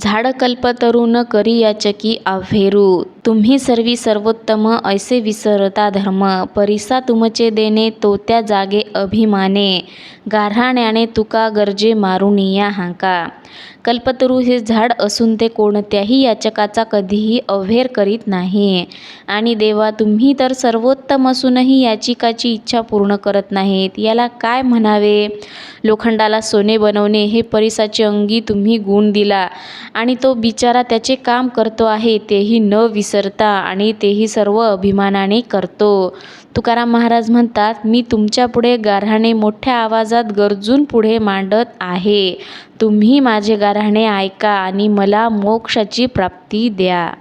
झाड कल्पतरू न करी याचकी आव्हेरू तुम्ही सर्वी सर्वोत्तम ऐसे विसरता धर्म. परिसा तुमचे देणे तो त्या जागे अभिमाने. गाऱ्हाण्याने तुका गर्जे मारुनिया हांका. कल्पतरू हे झाड असून ते कोणत्याही याचकाचा कधीही अव्हेर करीत नाही. आणि देवा तुम्ही तर सर्वोत्तम असूनही याचिकाची इच्छा पूर्ण करत नाहीत. याला काय म्हणावे? लोखंडाला सोने बनवणे हे परिसाचे अंगी तुम्ही गुण दिला. आणि तो बिचारा त्याचे काम करतो आहे तेही न विसर विसरता आणि तेही सर्व अभिमानाने करतो. तुकाराम महाराज म्हणतात मी तुमच्यापुढे गाऱ्हाणे मोठ्या आवाजात गरजून पुढे मांडत आहे. तुम्ही माझे गाऱ्हाणे ऐका आणि मला मोक्षाची प्राप्ती द्या.